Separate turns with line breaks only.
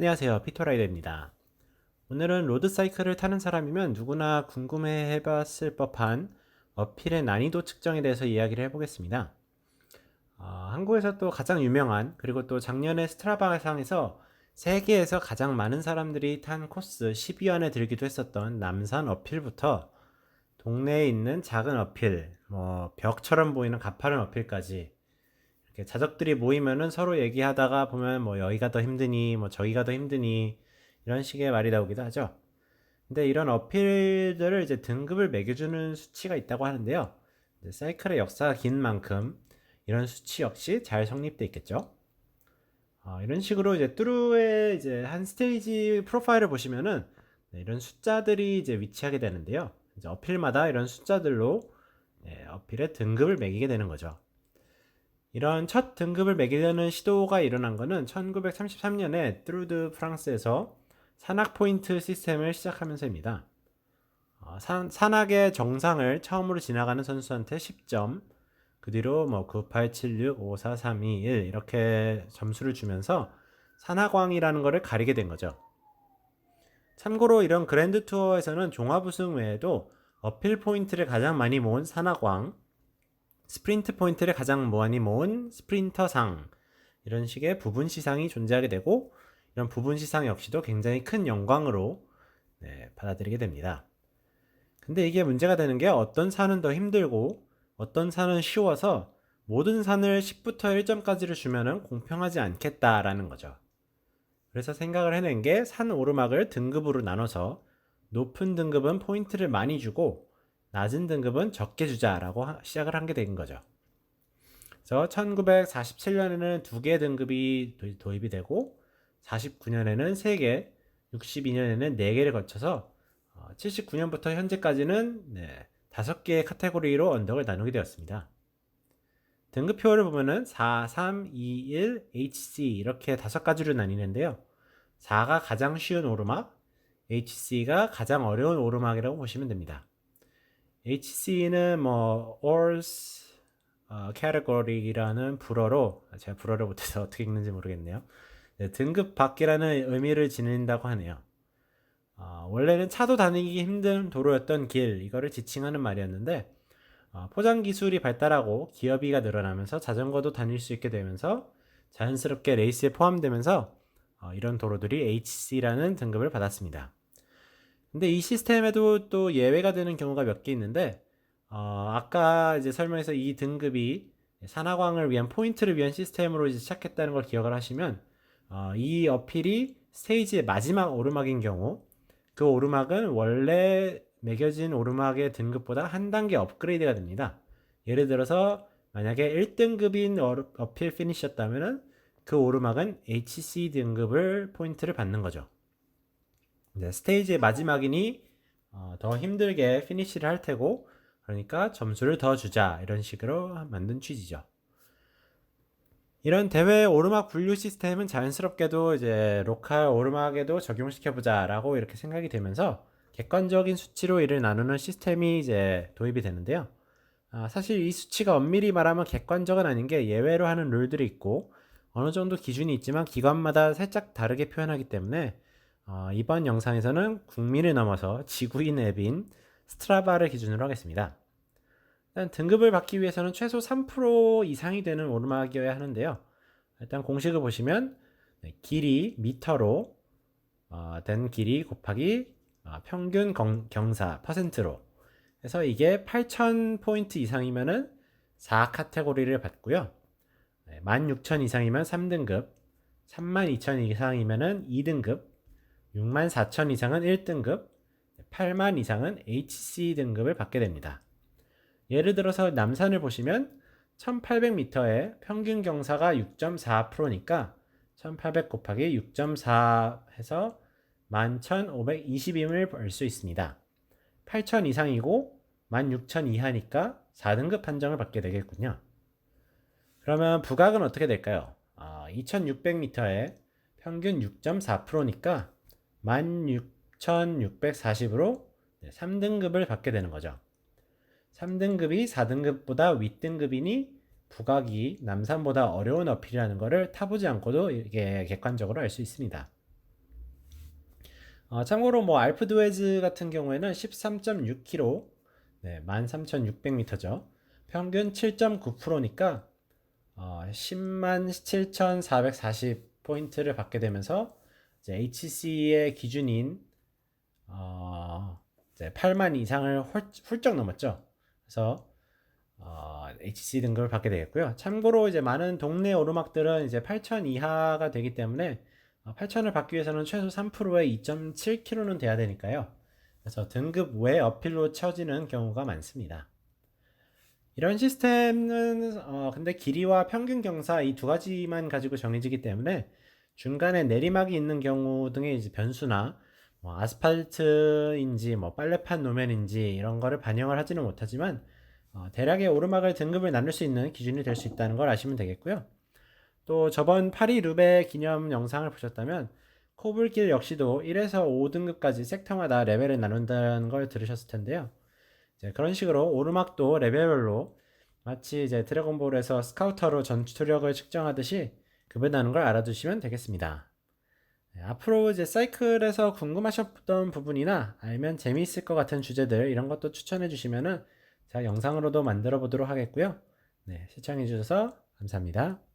안녕하세요. 피토라이더입니다. 오늘은 로드사이클을 타는 사람이면 누구나 궁금해 해봤을 법한 어필의 난이도 측정에 대해서 이야기를 해보겠습니다. 어, 한국에서 또 가장 유명한 그리고 또 작년에 스트라바상에서 세계에서 가장 많은 사람들이 탄 코스 10위 안에 들기도 했었던 남산 어필부터 동네에 있는 작은 어필, 뭐 벽처럼 보이는 가파른 어필까지 자적들이 모이면은 서로 얘기하다가 보면 뭐 여기가 더 힘드니 뭐 저기가 더 힘드니 이런 식의 말이 나오기도 하죠. 근데 이런 어필들을 이제 등급을 매겨주는 수치가 있다고 하는데요. 사이클의 역사가 긴 만큼 이런 수치 역시 잘 성립돼 있겠죠. 어, 이런 식으로 이제 뚜루의 이제 한 스테이지 프로파일을 보시면은 네, 이런 숫자들이 이제 위치하게 되는데요. 이제 어필마다 이런 숫자들로 네, 어필의 등급을 매기게 되는 거죠. 이런 첫 등급을 매기려는 시도가 일어난 것은 1933년에 뚜르드 프랑스에서 산악 포인트 시스템을 시작하면서입니다. 어, 산, 산악의 정상을 처음으로 지나가는 선수한테 10점, 그 뒤로 뭐 9, 8, 7, 6, 5, 4, 3, 2, 1 이렇게 점수를 주면서 산악왕이라는 것을 가리게 된 거죠. 참고로 이런 그랜드 투어에서는 종합 우승 외에도 어필 포인트를 가장 많이 모은 산악왕, 스프린트 포인트를 가장 많이 모은 스프린터상 이런 식의 부분 시상이 존재하게 되고 이런 부분 시상 역시도 굉장히 큰 영광으로 네, 받아들이게 됩니다. 근데 이게 문제가 되는 게 어떤 산은 더 힘들고 어떤 산은 쉬워서 모든 산을 10부터 1점까지를 주면은 공평하지 않겠다라는 거죠. 그래서 생각을 해낸 게 산 오르막을 등급으로 나눠서 높은 등급은 포인트를 많이 주고 낮은 등급은 적게 주자라고 하- 시작을 한게된 거죠. 그래서 1947년에는 두 개 등급이 도- 도입이 되고 49년에는 세 개, 62년에는 네 개를 거쳐서 79년부터 현재까지는 네, 다섯 개의 카테고리로 언덕을 나누게 되었습니다. 등급표를 보면은 4, 3, 2, 1, HC 이렇게 다섯 가지로 나뉘는데요. 4가 가장 쉬운 오르막, HC가 가장 어려운 오르막이라고 보시면 됩니다. HC는 뭐 Ors 어, Category라는 불어로 제가 불어를 못해서 어떻게 읽는지 모르겠네요. 네, 등급 밖이라는 의미를 지닌다고 하네요. 어, 원래는 차도 다니기 힘든 도로였던 길 이거를 지칭하는 말이었는데 어, 포장 기술이 발달하고 기업이가 늘어나면서 자전거도 다닐 수 있게 되면서 자연스럽게 레이스에 포함되면서 어, 이런 도로들이 HC라는 등급을 받았습니다. 근데 이 시스템에도 또 예외가 되는 경우가 몇 개 있는데 어, 아까 이제 설명해서 이 등급이 산악왕을 위한 포인트를 위한 시스템으로 이제 시작했다는 걸 기억을 하시면 어, 이 어필이 스테이지의 마지막 오르막인 경우 그 오르막은 원래 매겨진 오르막의 등급보다 한 단계 업그레이드가 됩니다. 예를 들어서 만약에 1등급인 어필 피니시였다면 그 오르막은 HC 등급을 포인트를 받는 거죠. 이제 스테이지의 마지막이니 어, 더 힘들게 피니시를 할 테고 그러니까 점수를 더 주자 이런 식으로 만든 취지죠. 이런 대회 오르막 분류 시스템은 자연스럽게도 이제 로컬 오르막에도 적용시켜 보자라고 이렇게 생각이 되면서 객관적인 수치로 이를 나누는 시스템이 이제 도입이 되는데요. 아, 사실 이 수치가 엄밀히 말하면 객관적은 아닌 게 예외로 하는 룰들이 있고 어느 정도 기준이 있지만 기관마다 살짝 다르게 표현하기 때문에 어, 이번 영상에서는 국민을 넘어서 지구인 앱인 스트라바를 기준으로 하겠습니다. 일단 등급을 받기 위해서는 최소 3% 이상이 되는 오르막이어야 하는데요. 일단 공식을 보시면 네, 길이 미터로 어, 된 길이 곱하기 어, 평균 경, 경사 퍼센트로 해서 이게 8,000 포인트 이상이면은 4 카테고리를 받고요. 네, 16,000 이상이면 3등급, 32,000 이상이면은 2등급, 64,000 이상은 1등급, 8만 이상은 HC 등급을 받게 됩니다. 예를 들어서 남산을 보시면 1800m의 평균 경사가 6.4%니까 1800 곱하기 6.4 해서 11,520임을 벌 수 있습니다. 8,000 이상이고 16,000 이하니까 4등급 판정을 받게 되겠군요. 그러면 부각은 어떻게 될까요? 아, 2,600m의 평균 6.4%니까 16,640으로 3등급을 받게 되는 거죠. 3등급이 4등급보다 윗등급이니 부각이 남산보다 어려운 어필이라는 것을 타보지 않고도 이게 객관적으로 알 수 있습니다. 어, 참고로 뭐 알프 드웨즈 같은 경우에는 13.6km, 네, 13,600m죠. 평균 7.9%니까 어, 10만 7,440 포인트를 받게 되면서 HC의 기준인 어, 이제 8만 이상을 훌, 훌쩍 넘었죠. 그래서 어, HC 등급을 받게 되겠고요. 참고로 이제 많은 동네 오르막들은 이제 8,000 이하가 되기 때문에 8,000을 받기 위해서는 최소 3%의 2.7km는 돼야 되니까요. 그래서 등급 외 어필로 쳐지는 경우가 많습니다. 이런 시스템은 어, 근데 길이와 평균 경사 이 두 가지만 가지고 정해지기 때문에 중간에 내리막이 있는 경우 등의 이제 변수나 뭐 아스팔트인지 뭐 빨래판 노면인지 이런 거를 반영을 하지는 못하지만 어, 대략의 오르막을 등급을 나눌 수 있는 기준이 될 수 있다는 걸 아시면 되겠고요. 또 저번 파리 루베 기념 영상을 보셨다면 코블길 역시도 1에서 5등급까지 섹터마다 레벨을 나눈다는 걸 들으셨을 텐데요. 그런 식으로 오르막도 레벨별로 마치 이제 드래곤볼에서 스카우터로 전투력을 측정하듯이 급여나는 걸 알아두시면 되겠습니다. 네, 앞으로 이제 사이클에서 궁금하셨던 부분이나 알면 재미있을 것 같은 주제들 이런 것도 추천해 주시면은 제가 영상으로도 만들어 보도록 하겠고요. 네, 시청해 주셔서 감사합니다.